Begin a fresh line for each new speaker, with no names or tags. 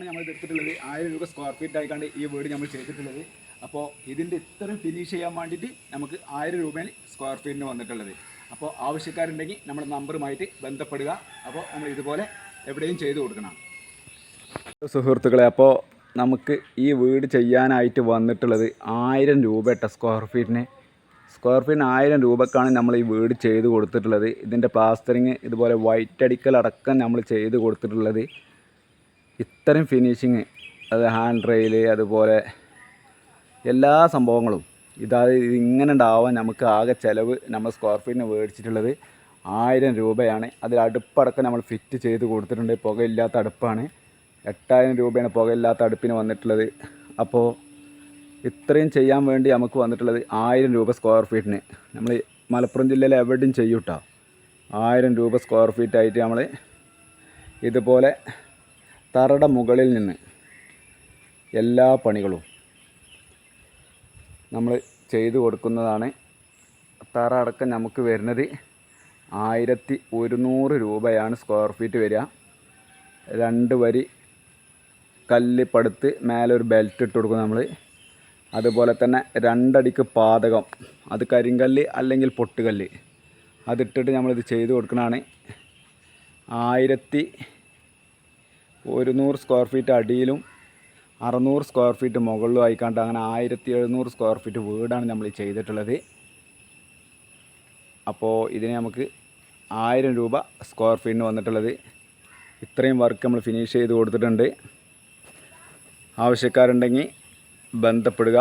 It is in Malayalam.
രൂപക്കാണ് നമ്മൾ എടുത്തിട്ടുള്ളത്. ആയിരം രൂപ സ്ക്വയർ ഫീറ്റ് ആയിക്കാണ്ട് ഈ വീട് നമ്മൾ ചെയ്തിട്ടുള്ളത്. അപ്പോൾ ഇതിന്റെ ഇത്രയും ഫിനിഷ് ചെയ്യാൻ വേണ്ടിയിട്ട് നമുക്ക് ആയിരം രൂപയാണ് സ്ക്വയർ ഫീറ്റിന് വന്നിട്ടുള്ളത്. അപ്പോൾ ആവശ്യക്കാരുണ്ടെങ്കിൽ നമ്മുടെ നമ്പറുമായിട്ട് ബന്ധപ്പെടുക. അപ്പോൾ നമ്മൾ ഇതുപോലെ എവിടെയും ചെയ്തു കൊടുക്കണം. സുഹൃത്തുക്കളെ അപ്പോൾ നമുക്ക് ഈ വീട് ചെയ്യാനായിട്ട് വന്നിട്ടുള്ളത് ആയിരം രൂപ ഇട്ട സ്ക്വയർ ഫീറ്റിന് സ്ക്വയർ ഫീറ്റിന് ആയിരം രൂപക്കാണ് നമ്മൾ ഈ വീട് ചെയ്ത് കൊടുത്തിട്ടുള്ളത്. ഇതിന്റെ പ്ലാസ്റ്ററിങ് ഇതുപോലെ വൈറ്റ് അടിക്കൽ അടക്കം നമ്മൾ ചെയ്ത് കൊടുത്തിട്ടുള്ളത്. ഇത്രയും ഫിനിഷിങ് അത് ഹാൻഡ് റെയിൽ അതുപോലെ എല്ലാ സംഭവങ്ങളും. ഇതാ ഇത് ഇങ്ങനെ ഉണ്ടാവാൻ നമുക്ക് ആകെ ചിലവ് നമ്മൾ സ്ക്വയർ ഫീറ്റിന് മേടിച്ചിട്ടുള്ളത് ആയിരം രൂപയാണ്. അതിൽ അടുപ്പടക്കം നമ്മൾ ഫിറ്റ് ചെയ്ത് കൊടുത്തിട്ടുണ്ട്. പുകയില്ലാത്ത അടുപ്പാണ്. എട്ടായിരം രൂപയാണ് പുകയില്ലാത്ത അടുപ്പിന് വന്നിട്ടുള്ളത്. അപ്പോൾ ഇത്രയും ചെയ്യാൻ വേണ്ടി നമുക്ക് വന്നിട്ടുള്ളത് ആയിരം രൂപ സ്ക്വയർ ഫീറ്റിന് നമ്മൾ മലപ്പുറം ജില്ലയിൽ എവിടെയും ചെയ്യൂട്ടോ. ആയിരം രൂപ സ്ക്വയർ ഫീറ്റായിട്ട് നമ്മൾ ഇതുപോലെ തറയുടെ മുകളിൽ നിന്ന് എല്ലാ പണികളും നമ്മൾ ചെയ്തു കൊടുക്കുന്നതാണ്. തറ അടക്കം നമുക്ക് വരുന്നത് ആയിരത്തി ഒരുന്നൂറ് രൂപയാണ് സ്ക്വയർ ഫീറ്റ് വരിക. രണ്ട് വരി കല്ല് പടുത്ത് മേലെ ഒരു ബെൽറ്റ് ഇട്ട് കൊടുക്കും നമ്മൾ. അതുപോലെ തന്നെ രണ്ടടിക്ക് പാതകം അത് കരിങ്കല്ല് അല്ലെങ്കിൽ പൊട്ടുകല്ല് അതിട്ടിട്ട് നമ്മളിത് ചെയ്ത് കൊടുക്കണതാണ് ആയിരത്തി ഒരുന്നൂറ് സ്ക്വയർ ഫീറ്റ് അടിയിലും അറുന്നൂറ് സ്ക്വയർ ഫീറ്റ് മുകളിലും ആയിക്കാണ്ട് അങ്ങനെ ആയിരത്തി എഴുന്നൂറ് സ്ക്വയർ ഫീറ്റ് വീടാണ് നമ്മൾ ചെയ്തിട്ടുള്ളത്. അപ്പോൾ ഇതിന് നമുക്ക് ആയിരം രൂപ സ്ക്വയർ ഫീറ്റിന് വന്നിട്ടുള്ളത്. ഇത്രയും വർക്ക് നമ്മൾ ഫിനിഷ് ചെയ്ത് കൊടുത്തിട്ടുണ്ട്. ആവശ്യക്കാരുണ്ടെങ്കിൽ ബന്ധപ്പെടുക.